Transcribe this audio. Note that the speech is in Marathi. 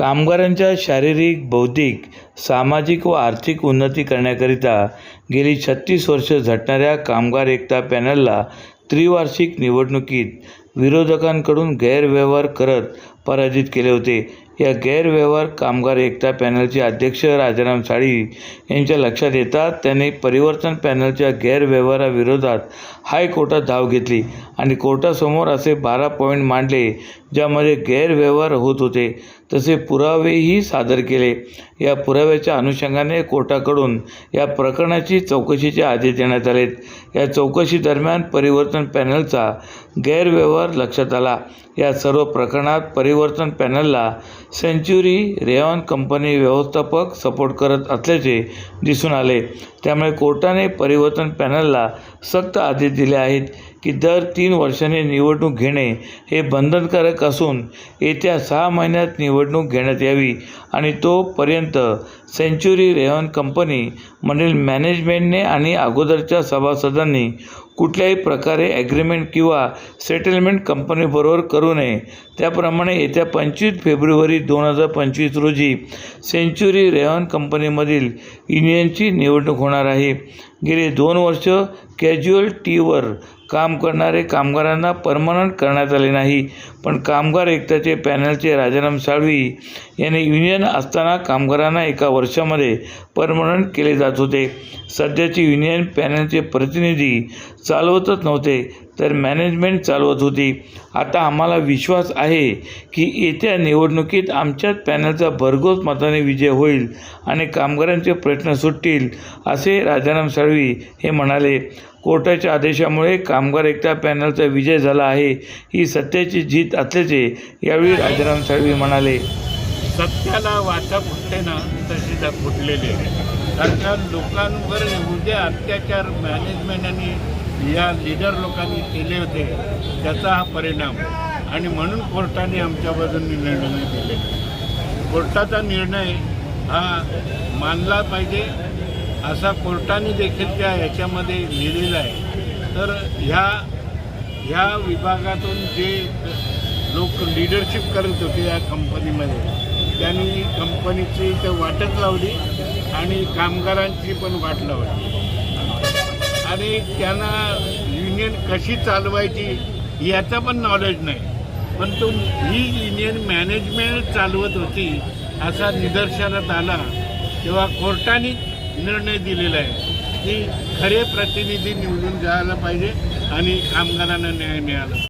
कामगारांच्या शारीरिक बौद्धिक सामाजिक व आर्थिक उन्नती करण्याकरिता गेली छत्तीस वर्ष झटणाऱ्या कामगार एकता पॅनलला त्रिवार्षिक निवडणुकीत विरोधकांकडून गैरव्यवहार करत पराजित केले होते. या गैरव्यवहार कामगार एकता पॅनलचे अध्यक्ष राजाराम साळी यांच्या लक्षात येतात त्यांनी परिवर्तन पॅनलच्या गैरव्यवहाराविरोधात हायकोर्टात धाव घेतली आणि कोर्टासमोर असे बारा पॉईंट मांडले ज्यामध्ये गैरव्यवहार होत होते. तसे पुरावेही सादर केले. या पुराव्याच्या अनुषंगाने कोर्टाकडून या प्रकरणाची चौकशीचे आदेश देण्यात आलेत या चौकशी दरम्यान परिवर्तन पॅनलचा गैरव्यवहार लक्षात आला. या सर्व प्रकरणात परिवर्तन पॅनलला सेंच्युरी रेऑन कंपनी व्यवस्थापक सपोर्ट करत असल्याचे दिसून आले. त्यामुळे कोर्टाने परिवर्तन पॅनलला सक्त आदेश दिले आहेत की दर तीन वर्षांनी निवडणूक घेणे हे बंधनकारक असून येत्या सहा महिन्यात निवडणूक घेण्यात यावी आणि तोपर्यंत सेंच्युरी रेयॉन कंपनी मधील मॅनेजमेंटने आणि अगोदरच्या सभासदांनी कुठल्याही प्रकारे ॲग्रीमेंट किंवा सेटलमेंट कंपनीबरोबर करू नये. त्याप्रमाणे येत्या पंचवीस फेब्रुवारी दोन हजार पंचवीस रोजी सेंच्युरी रेयॉन कंपनीमधील युनियनची निवडणूक होणार आहे. गेले दोन वर्ष कॅज्युअल्टीवर काम करणारे कामगारांना परमनंट करण्यात आले नाही. पण कामगार एकताचे पॅनलचे राजाराम साळवी यांनी युनियन असताना कामगारांना एका वर्षामध्ये परमनंट केले जात होते. सध्याचे युनियन पॅनलचे प्रतिनिधी चालवतच नव्हते. तर मॅनेजमेंट चालवत होती आता आम्हाला विश्वास आहे की येत्या निवडणुकीत आमच्याच पॅनलचा भरघोस मताने विजय होईल आणि कामगारांचे प्रश्न सुटतील असे राजाराम साळवी हे म्हणाले. कोर्टाच्या आदेशामुळे कामगार एकता पॅनलचा विजय झाला आहे ही सत्याची जीत असल्याचे यावेळी राजाराम साळवी म्हणाले. सत्याला वाचा फुटते ना तशी फुटलेली आहे. कारण लोकांवर एवढे अत्याचार मॅनेजमेंट आणि या लीडर लोकांनी केले होते त्याचा हा परिणाम. आणि म्हणून कोर्टाने आमच्या बाजूने निर्णय दिले. कोर्टाचा निर्णय हा मानला पाहिजे असा कोर्टाने देखील त्या याच्यामध्ये लिहिलेला आहे. तर ह्या ह्या विभागातून जे लोक लिडरशिप करत होते या कंपनीमध्ये त्यांनी कंपनीची तर वाटच लावली आणि कामगारांची पण वाट लावली. आणि त्यांना युनियन कशी चालवायची याचं पण नॉलेज नाही. पण तो ही युनियन मॅनेजमेंट चालवत होती असा निदर्शनात आला तेव्हा कोर्टाने निर्णय दिलेला आहे की खरे प्रतिनिधी निवडून जायला पाहिजे आणि कामगारांना न्याय मिळाला.